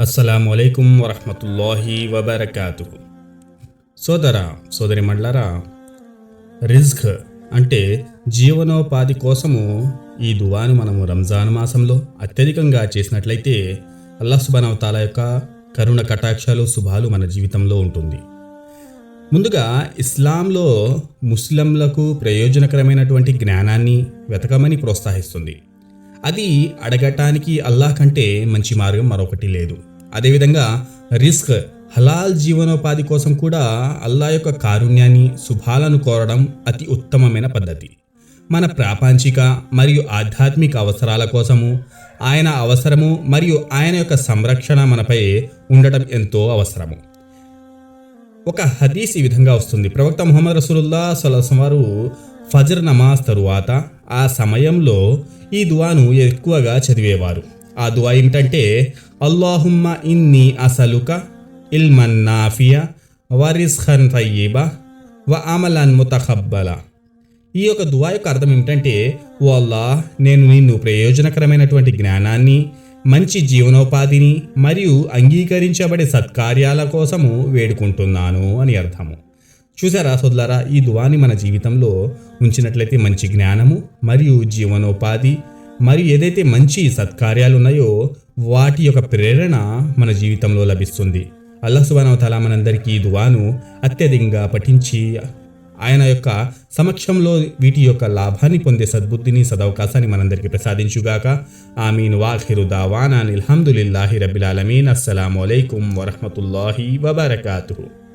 అస్సలం అయికం వరహమతుల్లాహి వబర్కాతు సోదర సోదరి మండలరా రిజ్క్ అంటే జీవనోపాధి కోసము ఈ దువాను మనము రంజాన్ మాసంలో అత్యధికంగా చేసినట్లయితే అల్లా సుబానవతాల యొక్క కరుణ కటాక్షాలు శుభాలు మన జీవితంలో ఉంటుంది. ముందుగా ఇస్లాంలో ముస్లింలకు ప్రయోజనకరమైనటువంటి జ్ఞానాన్ని వెతకమని ప్రోత్సహిస్తుంది. అది అడగటానికి అల్లాహ్ కంటే మంచి మార్గం మరొకటి లేదు. అదేవిధంగా రిస్క్ హలాల్ జీవనోపాధి కోసం కూడా అల్లాహ్ యొక్క కారుణ్యాన్ని శుభాలను కోరడం అతి ఉత్తమమైన పద్ధతి. మన ప్రాపంచిక మరియు ఆధ్యాత్మిక అవసరాల కోసము ఆయన అవసరము మరియు ఆయన యొక్క సంరక్షణ మనపై ఉండటం ఎంతో అవసరము. ఒక హదీస్ ఈ విధంగా వస్తుంది. ప్రవక్త ముహమ్మద్ రసూలుల్లా సలహం వారు ఫజర్ నమాజ్ తరువాత ఆ సమయంలో ఈ దువాను ఎక్కువగా చదివేవారు. ఆ దువా ఏమిటంటే అల్లాహుమ్మ ఇన్ని అసలుక ఇల్మన్ నాఫియా వరిస్ఖన్ తయ్యబా వ అమలన్ ముతహబ్బలా ఈ యొక్క దువా యొక్క అర్థం ఏమిటంటే ఓ అల్లా నేను నిన్ను ప్రయోజనకరమైనటువంటి జ్ఞానాన్ని మంచి జీవనోపాధిని మరియు అంగీకరించబడే సత్కార్యాల కోసము వేడుకుంటున్నాను అని అర్థము. చూసారా సోదలారా ఈ దువాని మన జీవితంలో ఉంచినట్లయితే మంచి జ్ఞానము మరియు జీవనోపాధి మరియు ఏదైతే మంచి సత్కార్యాలు ఉన్నాయో వాటి యొక్క ప్రేరణ మన జీవితంలో లభిస్తుంది. అల్లా సుబానవతాల మనందరికీ ఈ దువాను అత్యధికంగా పఠించి ఆయన యొక్క సమక్షంలో వీటి యొక్క లాభాన్ని పొందే సద్బుద్ధిని సదవకాశాన్ని మనందరికీ ప్రసాదించుగాక. ఆమీన్. వాఖిరు దావానా అల్హమ్దులిల్లాహి రబిలాలమీన్ అస్సలం అస్సలాము వరహమతుల్లాహి వబర్కాతు